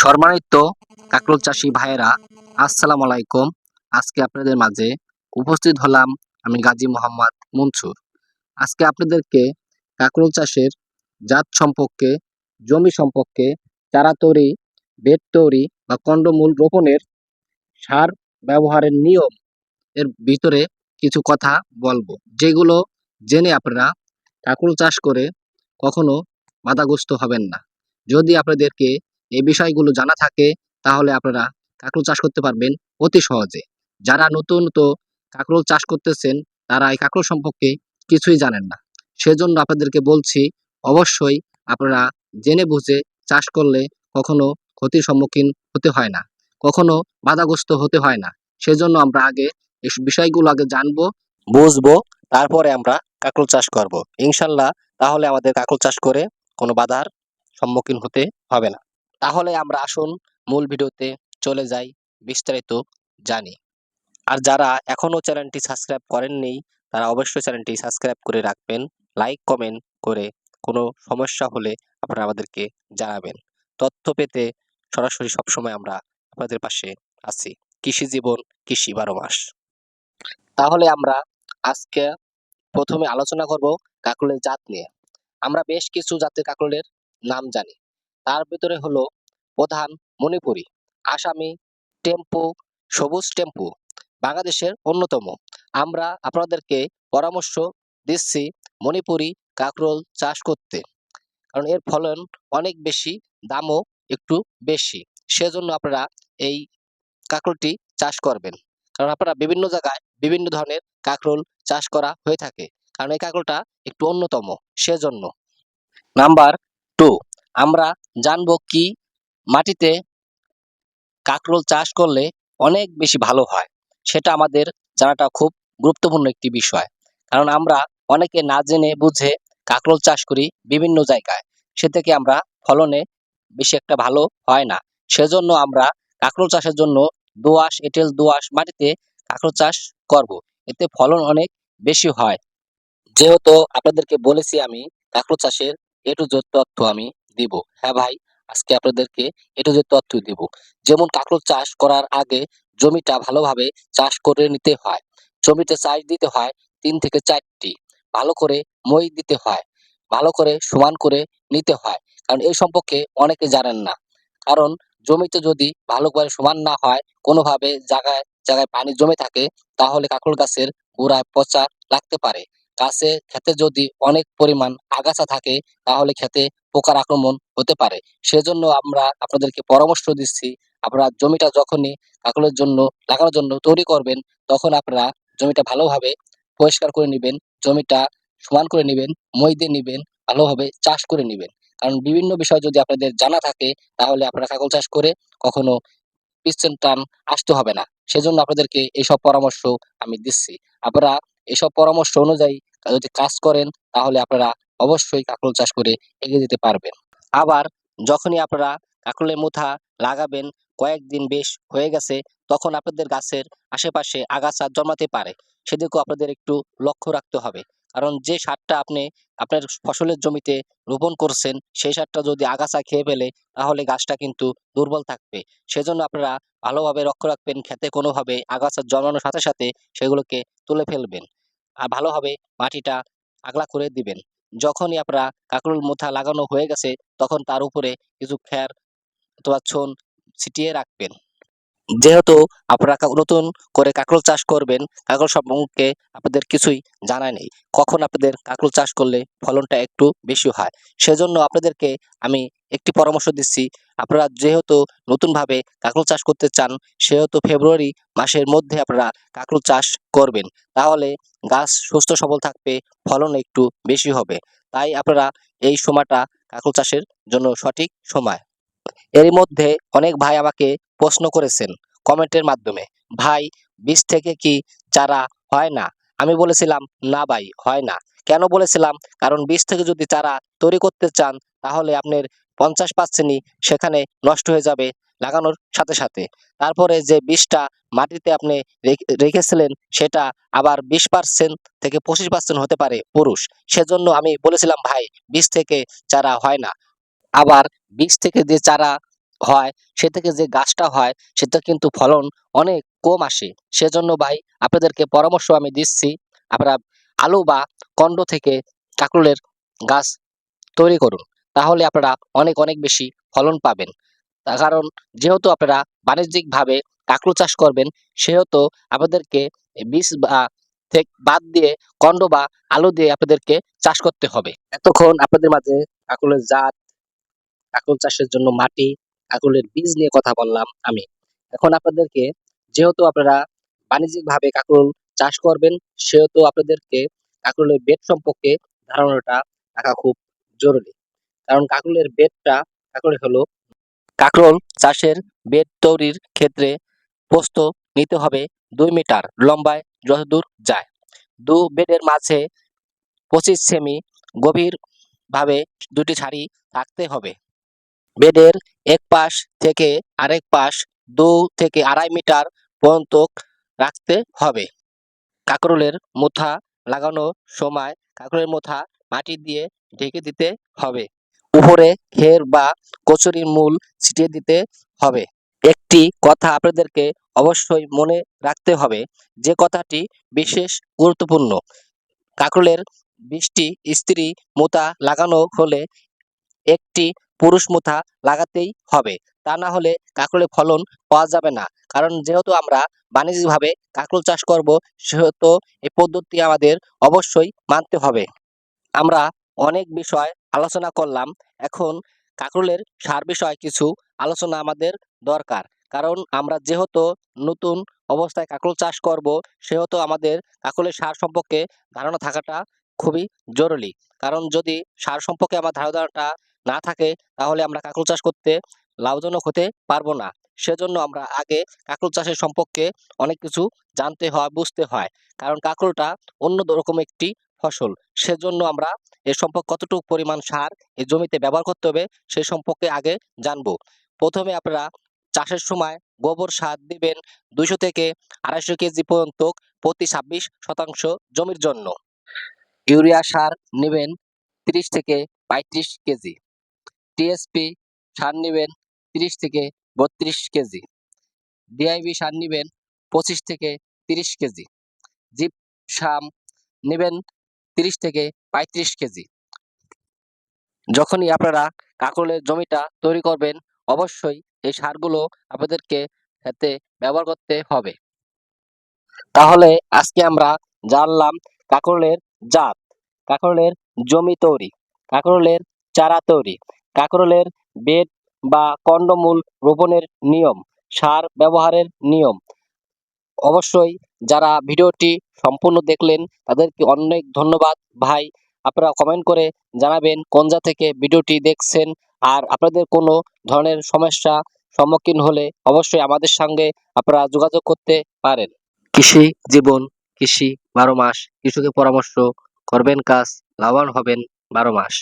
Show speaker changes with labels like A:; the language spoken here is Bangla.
A: সম্মানিত কাকরোল চাষি ভাইয়েরা, আসসালামু আলাইকুম। আজকে আপনাদের মাঝে উপস্থিত হলাম আমি গাজী মোহাম্মদ মনসুর। আজকে আপনাদেরকে কাকরোল চাষের জাত সম্পর্কে, জমি সম্পর্কে, চারা তৈরি বেড তৈরি বা কন্ডমূল রোপণের সার ব্যবহারের নিয়ম এর ভিতরে কিছু কথা বলব, যেগুলো জেনে আপনারা কাকরোল চাষ করে কখনো বাধাগ্রস্ত হবেন না। যদি আপনাদেরকে এই বিষয়গুলো জানা থাকে, তাহলে আপনারা কাঁকরোল চাষ করতে পারবেন অতি সহজে। যারা নতুন তো কাঁকরোল চাষ করতেছেন, তারা এই কাঁকরোল সম্পর্কে কিছুই জানেন না। সেজন্য আপনাদেরকে বলছি, অবশ্যই আপনারা জেনে বুঝে চাষ করলে কখনো ক্ষতির সম্মুখীন হতে হয় না। কখনো বাধাগ্রস্ত হতে হয় না। সেজন্য আমরা আগে এই বিষয়গুলো আগে জানব, বুঝব, তারপরে আমরা কাঁকরোল চাষ করব। ইনশাল্লাহ তাহলে আমাদের কাঁকরোল চাষ করে কোনো বাধার সম্মুখীন হতে হবে না। তাহলে আমরা আসুন মূল ভিডিওতে চলে যাই, বিস্তারিত জানি। আর যারা এখনও চ্যানেলটি সাবস্ক্রাইব করেননি, তারা অবশ্যই চ্যানেলটি সাবস্ক্রাইব করে রাখবেন, লাইক, কমেন্ট করে কোনো সমস্যা হলে আপনারা আমাদেরকে জানাবেন। তথ্য পেতে সরাসরি সবসময় আমরা আপনাদের পাশে আছি। কৃষি জীবন, কৃষি বারো মাস। তাহলে আমরা আজকে প্রথমে আলোচনা করব কাকরোলের জাত নিয়ে। আমরা বেশ কিছু জাতের কাকরোলের নাম জানি। তার ভিতরে হলো প্রধান মণিপুরি, আসামি টেম্পু, সবুজ টেম্পু, বাংলাদেশের অন্যতম। আমরা আপনাদেরকে পরামর্শ দিচ্ছি মণিপুরি কাকরোল চাষ করতে, কারণ এর ফলন অনেক বেশি, দামও একটু বেশি। সেজন্য আপনারা এই কাকরোলটি চাষ করবেন। কারণ আপনারা বিভিন্ন জায়গায় বিভিন্ন ধরনের কাকরোল চাষ করা হয়ে থাকে, কারণ এই কাকরোলটা একটু অন্যতম, সেজন্য। নাম্বার টু, আমরা জানব কি মাটিতে কাকরোল চাষ করলে অনেক বেশি ভালো হয়। সেটা আমাদের জানাটা খুব গুরুত্বপূর্ণ একটি বিষয়। কারণ আমরা অনেকে না জেনে বুঝে কাকরোল চাষ করি বিভিন্ন জায়গায়। সে থেকে আমরা ফলনে বেশি একটা ভালো হয় না। সেজন্য আমরা কাকরোল চাষের জন্য দোআঁশ, এঁটেল দোআঁশ মাটিতে কাকরোল চাষ করব। এতে ফলন অনেক বেশি হয়। যেহেতু আপনাদেরকে বলেছি আমি কাকরোল চাষের এ টু তথ্য আমি দিব। হ্যাঁ ভাই? আজকে আপনাদেরকে এটা যে তথ্য দিব। যেমন কাকরোল চাষ করার আগে জমিটা ভালোভাবে চাষ করে নিতে হয়। জমিতে চাষ দিতে হয় তিন থেকে চারটি। ভালো করে মই দিতে হয়। ভালো করে সমান করে নিতে হয়। কারণ এই সম্পর্কে অনেকে জানেন না। কারণ জমিতে যদি ভালো করে সমান না হয়, কোনোভাবে জায়গায় জায়গায় পানি জমে থাকে, তাহলে কাকরোল গাছের গোড়ায় পচা লাগতে পারে। গাছে খেতে যদি অনেক পরিমাণ আগাছা থাকে, তাহলে খেতে পোকার আক্রমণ হতে পারে। সেজন্য আমরা আপনাদেরকে পরামর্শ দিচ্ছি, আপনারা জমিটা যখনই কাকরোলের জন্য লাগানোর জন্য তৈরি করবেন, তখন আপনারা জমিটা ভালোভাবে পরিষ্কার করে নেবেন, জমিটা সমান করে নেবেন, মই দিয়ে নেবেন, ভালোভাবে চাষ করে নেবেন। কারণ বিভিন্ন বিষয় যদি আপনাদের জানা থাকে, তাহলে আপনারা কাকল চাষ করে কখনো পিছন টান আসতে হবে না। সেজন্য আপনাদেরকে এইসব পরামর্শ আমি দিচ্ছি। আপনারা এসব পরামর্শ অনুযায়ী যদি কাজ করেন, তাহলে আপনারা অবশ্যই কাকরোল চাষ করে এগিয়ে যেতে পারবেন। আবার যখনই আপনারা কাকরোলের মুথা লাগাবেন, কয়েকদিন বেশ হয়ে গেছে, তখন আপনাদের গাছের আশেপাশে আগাছা জন্মাতে পারে। সেদিকেও আপনাদের একটু লক্ষ্য রাখতে হবে। কারণ যে সারটা আপনি আপনার ফসলের জমিতে রোপণ করছেন, সেই সারটা যদি আগাছা খেয়ে ফেলে, তাহলে গাছটা কিন্তু দুর্বল থাকবে। সেজন্য আপনারা ভালোভাবে লক্ষ্য রাখবেন, খেতে কোনোভাবে আগাছা জন্মানোর সাথে সাথে সেগুলোকে তুলে ফেলবেন। ভালোভাবে মাটিটা আগলা করে দিবেন। যখনই আপনারা কাঁকড়ুল মোথা লাগানো হয়ে গেছে, তখন তার উপরে কিছু খ্যার অথবা ছোন ছিটিয়ে রাখবেন। যেহেতু আপনারা নতুন করে কাকরোল চাষ করবেন, কাকরোল সম্পর্কে আপনাদের কিছুই জানা নেই। কখন আপনাদের কাকরোল চাষ করলে ফলনটা একটু বেশি হয়? সেজন্য আপনাদেরকে আমি একটি পরামর্শ দিচ্ছি। আপনারা যেহেতু নতুনভাবে কাকরোল চাষ করতে চান, সেহেতু ফেব্রুয়ারি মাসের মধ্যে আপনারা কাকরোল চাষ করবেন। তাহলে গাছ সুস্থ সবল থাকবে, ফলন একটু বেশি হবে। তাই আপনারা এই সময়টা কাকরোল চাষের জন্য সঠিক সময়। এর মধ্যে অনেক ভাই আমাকে প্রশ্ন করেছেন কমেন্টের মাধ্যমে, ভাই বীজ থেকে কি চারা হয় না? আমি বলেছিলাম, না ভাই, হয় না। কেন বলেছিলাম? কারণ বীজ থেকে যদি চারা তৈরি করতে চান, তাহলে আপনার পঞ্চাশ পার্সেন্টই সেখানে নষ্ট হয়ে যাবে লাগানোর সাথে সাথে। তারপরে যে বীজটা মাটিতে আপনি রেখে- রেখেছিলেন, সেটা আবার বিশ পার্সেন্ট থেকে পঁচিশ পার্সেন্ট হতে পারে পুরুষ। সেজন্য আমি বলেছিলাম, ভাই বীজ থেকে চারা হয় না। আবার বীজ থেকে যে চারা হয়, সে থেকে যে গাছটা হয় সেটা কিন্তু ফলন অনেক কম আসে। সেজন্য ভাই, আপনাদেরকে পরামর্শ আমি দিচ্ছি, আপনারা আলু বা কন্ড থেকে কাঁকরোলের গাছ তৈরি করুন। তাহলে আপনারা অনেক অনেক বেশি ফলন পাবেন। কারণ, যেহেতু আপনারা বাণিজ্যিকভাবে কাঁকরোল চাষ করবেন, সেহেতু আপনাদেরকে বীজ বা থেকে বাদ দিয়ে কন্ড বা আলু দিয়ে আপনাদেরকে চাষ করতে হবে। এতক্ষণ আপনাদের মাঝে কাঁকরোলের জাত কাঁকরোল চাষের জন্য মাটি কাঁকরোলের বীজ নিয়ে কথা বললাম আমি। এখন আপনাদেরকে, যেহেতু আপনারা বাণিজ্যিকভাবে কাঁকরোল চাষ করবেন, সেহেতু আপনাদেরকে কাঁকরোলের বেড সম্পর্কে ধারণাটা রাখা খুব জরুরি। কারণ কাঁকরোলের বেডটা কাঁকরোল হলো কাঁকরোল চাষের বেড তৈরির ক্ষেত্রে প্রস্থ নিতে হবে দুই মিটার লম্বায় যতদূর যায়। দু বেডের মাঝে পঁচিশ সেমি গভীর ভাবে দুটি সারি থাকতে হবে। বেডের এক পাশ থেকে আরেক পাশ দু থেকে আড়াই মিটার পর্যন্ত রাখতে হবে। কাঁকরোলের মোথা লাগানোর সময় কাঁকরোলের মোথা মাটি দিয়ে ঢেকে দিতে হবে। উপরে খের বা কচুরির মূল ছিটিয়ে দিতে হবে। একটি কথা আপনাদেরকে অবশ্যই মনে রাখতে হবে, যে কথাটি বিশেষ গুরুত্বপূর্ণ। কাঁকরোলের বৃষ্টি স্ত্রী মোতা লাগানো হলে একটি পুরুষ মোথা লাগাতেই হবে। তা না হলে কাঁকরোলের ফলন পাওয়া যাবে না। কারণ যেহেতু আমরা বাণিজ্যিকভাবে কাঁকরোল চাষ করব, সেহেতু এই পদ্ধতি আমাদের অবশ্যই মানতে হবে। আমরা অনেক বিষয় আলোচনা করলাম। এখন কাঁকরোলের সার বিষয়ে কিছু আলোচনা আমাদের দরকার। কারণ আমরা যেহেতু নতুন অবস্থায় কাঁকরোল চাষ করব, সেহেতু আমাদের কাঁকরোলের সার সম্পর্কে ধারণা থাকাটা খুবই জরুরি। কারণ যদি সার সম্পর্কে আমার ধারণাটা না থাকে, তাহলে আমরা কাঁকরোল চাষ করতে লাভজনক হতে পারব না। সেজন্য আমরা আগে কাঁকরোল চাষের সম্পর্কে অনেক কিছু জানতে হয়, বুঝতে হয়। কারণ কাঁকরোলটা অন্য রকম একটি ফসল। সেজন্য আমরা এ সম্পর্কে কতটুকু পরিমাণ সার এই জমিতে ব্যবহার করতে হবে সে সম্পর্কে আগে জানব। প্রথমে আপনারা চাষের সময় গোবর সার দিবেন দুইশো থেকে আড়াইশো কেজি পর্যন্ত প্রতি ছাব্বিশ শতাংশ জমির জন্য। ইউরিয়া সার নেবেন তিরিশ থেকে পঁয়ত্রিশ কেজি। টিএসপি সার নেবেন তিরিশ থেকে বত্রিশ কেজি। ডিআইবি সার নেবেন পঁচিশ থেকে তিরিশ কেজি। জিপ সাম নেবেন তিরিশ থেকে পঁয়ত্রিশ কেজি। যখনই আপনারা কাঁকরোলের জমিটা তৈরি করবেন, অবশ্যই এই সারগুলো আপনাদেরকে এতে ব্যবহার করতে হবে। তাহলে আজকে আমরা জানলাম কাঁকরোলের জাত, কাঁকরোলের জমি তৈরি, কাঁকরোলের চারা তৈরি। কাঁকরোলের বেড বা কন্ডমূল রোপণের নিয়ম, সার ব্যবহারের নিয়ম। অবশ্যই যারা ভিডিওটি সম্পূর্ণ দেখলেন, তাদেরকে অনেক ধন্যবাদ। ভাই, আপনারা কমেন্ট করে জানাবেন কোন যা থেকে ভিডিওটি দেখছেন। আর আপনাদের কোনো ধরনের সমস্যা সম্মুখীন হলে অবশ্যই আমাদের সঙ্গে আপনারা যোগাযোগ করতে পারেন। কৃষি জীবন, কৃষি বারো মাস, কৃষকের পরামর্শ, করবেন কাজ, লাভবান হবেন বারো মাস।